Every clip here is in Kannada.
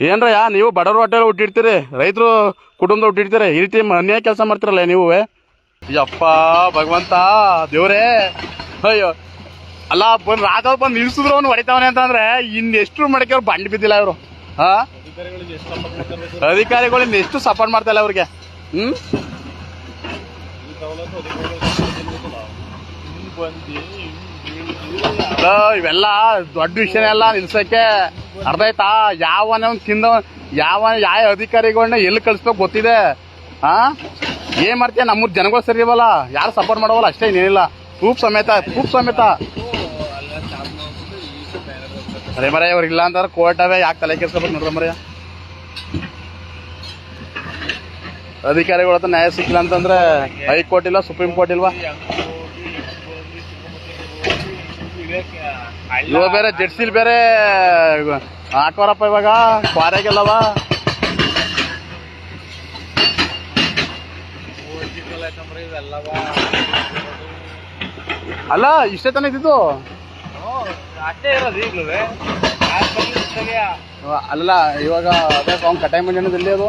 ಏನ್ರಯ್ಯ ನೀವು ಬಡವ್ರ ಹೋಟೆಲ್ ಹುಟ್ಟಿರ್ತೀರಿ ರೈತರು ಕುಟುಂಬದ ಹುಟ್ಟಿರ್ತೀರಿ ಈ ರೀತಿ ಅನ್ಯಾಯ ಕೆಲಸ ಮಾಡ್ತಿರಲ್ಲ ನೀವು? ಯಪ್ಪ ಭಗವಂತ ದೇವ್ರೇ. ಅಯ್ಯೋ ಅಲ್ಲ ಬಂದು ರಾಘವ್ ಬಂದು ನಿಲ್ಸಿದ್ರು ಅವ್ನು ಹೊಡಿತಾವನೆ ಅಂತಂದ್ರೆ ಇನ್ನೆಷ್ಟು ಮಡಕೆ ಅವ್ರು ಬಂಡ್ ಬಿದ್ದಿಲ್ಲ ಇವರು. ಹಾ ಅಧಿಕಾರಿಗಳಿಂದ ಎಷ್ಟು ಸಪೋರ್ಟ್ ಮಾಡ್ತಾ ಅವ್ರಿಗೆ? ಹ್ಮ್? ಅಲೋ, ಇವೆಲ್ಲ ದೊಡ್ಡ ವಿಷಯನೇ ಎಲ್ಲ ನಿಲ್ಸಕ್ಕೆ ಅರ್ಧ ಆಯ್ತಾ? ಯಾವನೇ ತಿಂದ ಯಾವ ಯಾವ ಅಧಿಕಾರಿಗಳನ್ನ ಎಲ್ಲಿ ಕಳಿಸ್ಬೇಕು ಗೊತ್ತಿದೆ? ಹಾ ಏನ್ ಮಾಡ್ತೀಯ? ನಮ್ಮೂರ್ ಜನಗಳು ಸರಿ ಇವಲ್ಲ ಯಾರು ಸಪೋರ್ಟ್ ಮಾಡೋವಲ್ಲ, ಅಷ್ಟೇ ಏನಿಲ್ಲ ಕೂಪ್ ಸಮೇತ ಖೂಬ್ ಸಮೇತ. ಅರೆ ಮರ ಇವ್ರಿಗೆ ಇಲ್ಲ ಅಂತಾರೆ ಕೋರ್ಟ್ ಅವೇ ಯಾಕೆ ತಲೆ ಕೆಡ್ಸ್ಕೊಬೇಕು ನೋಡ್ರಿ ಮರ? ಅಧಿಕಾರಿಗಳ ನ್ಯಾಯ ಸಿಕ್ಕಿಲ್ಲ ಅಂತಂದ್ರೆ ಹೈಕೋರ್ಟ್ ಇಲ್ಲ, ಸುಪ್ರೀಂ ಕೋರ್ಟ್ ಇಲ್ವಾ? ಇವಾಗ ಬೇರೆ ಜೆಡ್ಸಿಲ್ ಬೇರೆ ಹಾಕೋರಪ್ಪ ಇವಾಗ ಕ್ವಾರೆಗೆಲ್ಲವ ಅಲ್ಲ ಇಷ್ಟೇ ತಾನೇ ಇದ್ದಿದ್ದು? ಅಲ್ಲ ಇವಾಗ ಅದೇ ಅವ್ನು ಕಟಾಯಿ ಮಂಜನದಲ್ಲಿ ಅದು?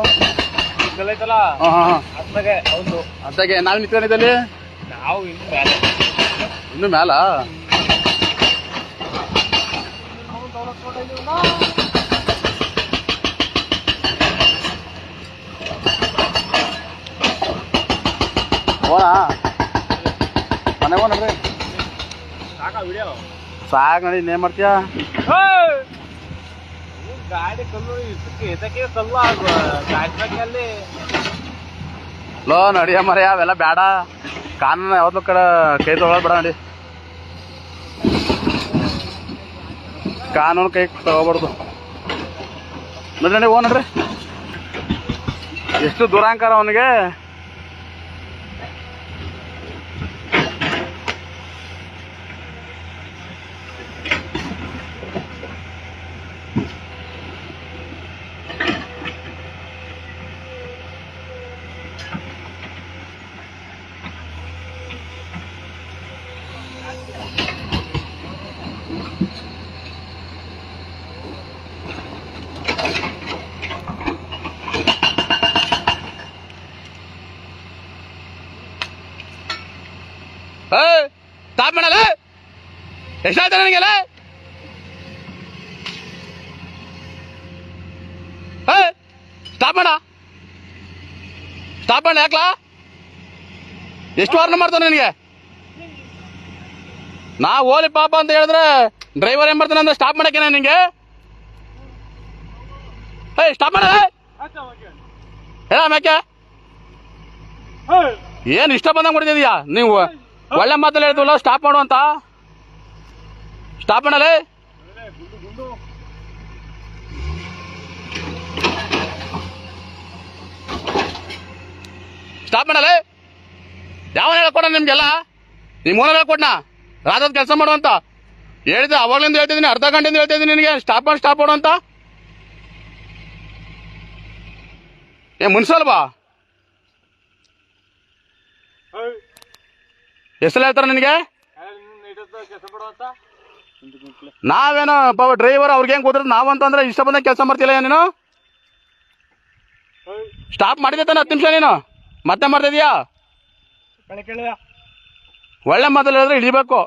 ಐತಲ್ಲ ಹಾಂ ಹಾಂ ಹಾಂ. ಅದ್ರಾಗೆ ಹೌದು ಅದಾಗೆ ನಾವು ನಿಂತ್ಕೊಂಡಿದ್ದಲ್ಲಿ ನಾವು ಇನ್ನು ಮೇಲೆ ಇನ್ನು ಮ್ಯಾಲ? ಹೋನಾ ಮನೆಗೆ ಹೋಗ್ರಿ ಸಾಕ ನಡಿ ಇನ್ನೇನು ಮಾಡ್ತೀಯಾ? ಗಾಡಿ ಕಲ್ಲು ಇದಕ್ಕೆ ಕಲ್ಲು ಗಾಡಿ ಲೋ ನಡಿಯ ಮರ ಅವೆಲ್ಲ ಬೇಡ ಕಾನೂನು ಯಾವ್ದು ಕಡೆ ಕೈ ತೊಗೊಳೋದು ಬೇಡ ನಡಿ. ಕಾನೂನು ಕೈ ತಗೋಬಾರ್ದು. ನಡಿ ಓ ನಡ್ರಿ ಎಷ್ಟು ದುರಾಂಕಾರ ಅವನಿಗೆ. ಏ ಸ್ಟಾಪ್ ಮಾಡಲ್ಲ ಎಷ್ಟಾಯ್ತು ನನಗೆಲ್ಲ? ಏ ಸ್ಟಾಪ್ ಮಾಡ. ಸ್ಟಾಪ್ ಮಾಡ ಯಾಕಲಾ? ಎಷ್ಟು ವಾರ್ನ ಮಾಡ್ತಾನೆ ನನಗೆ? ನಾ ಓಲಿ ಪಾಪ ಅಂತ ಹೇಳಿದ್ರೆ ಡ್ರೈವರ್ ಏನ್ ಮಾಡ್ತಾನೆ ಅಂದ್ರೆ ಸ್ಟಾಪ್ ಮಾಡಕ್ಕೆ ನಿಂಗೆ? ಏಯ್ ಸ್ಟಾಪ್ ಮಾಡ. ಹೇಳ ಮ್ಯಾಕೆ? ಏನ್ ಇಷ್ಟ ಬಂದಂಗೆ ಕೊಡ್ತಿದ್ಯಾ ನೀವು? ಒಳ್ಳೆ ಮಾತಲ್ಲಿ ಹೇಳ್ತೀವಲ್ಲ ಸ್ಟಾಪ್ ಮಾಡು ಅಂತ? ಸ್ಟಾಪ್ ಮಾಡಲೇ? ಸ್ಟಾಪ್ ಮಾಡಲೇ? ಯಾವ ಹೇಳ್ಕೊಡ ನಿಮ್ಗೆಲ್ಲ? ನಿಮ್ಮ ಓನರ್ ಹೇಳ್ಕೊಡ್ನಾ ರಾಜದ ಕೆಲಸ ಮಾಡು ಅಂತ. ಹೇಳಿದೆ ಅವಾಗ್ಲಿಂದ ಹೇಳ್ತಿದ್ದೀನಿ, ಅರ್ಧ ಗಂಟೆಯಿಂದ ಹೇಳ್ತಿದ್ದೀನಿ ನಿನಗೆ. ಸ್ಟಾಪ್ ಮಾಡಿ ಸ್ಟಾಪ್ ಮಾಡು ಅಂತ. ಏ, ಮುನ್ಸಲ್ವಾ? ಹೆಸರು ಹೇಳ್ತಾರ ನಿನಗೆ? ನಾವೇನೋ ಪಾಪ ಡ್ರೈವರ್ ಅವ್ರಿಗೆ ಹೆಂಗ್ ಕೂತ್ರೆ ನಾವಂತಂದ್ರೆ ಇಷ್ಟ ಬಂದ ಕೆಲಸ ಮಾಡ್ತಿಲ್ಲ ನೀನು? ಸ್ಟಾಪ್ ಮಾಡಿದೆ ತಾನೆ ಹತ್ತು ನಿಮಿಷ ನೀನು. ಮತ್ತೆ ಮಾಡ್ತಿದ್ಯಾ ಒಳ್ಳೆ ಮಾತಲ್ಲಿ ಹೇಳಿದ್ರೆ ಹಿಡಿಬೇಕು.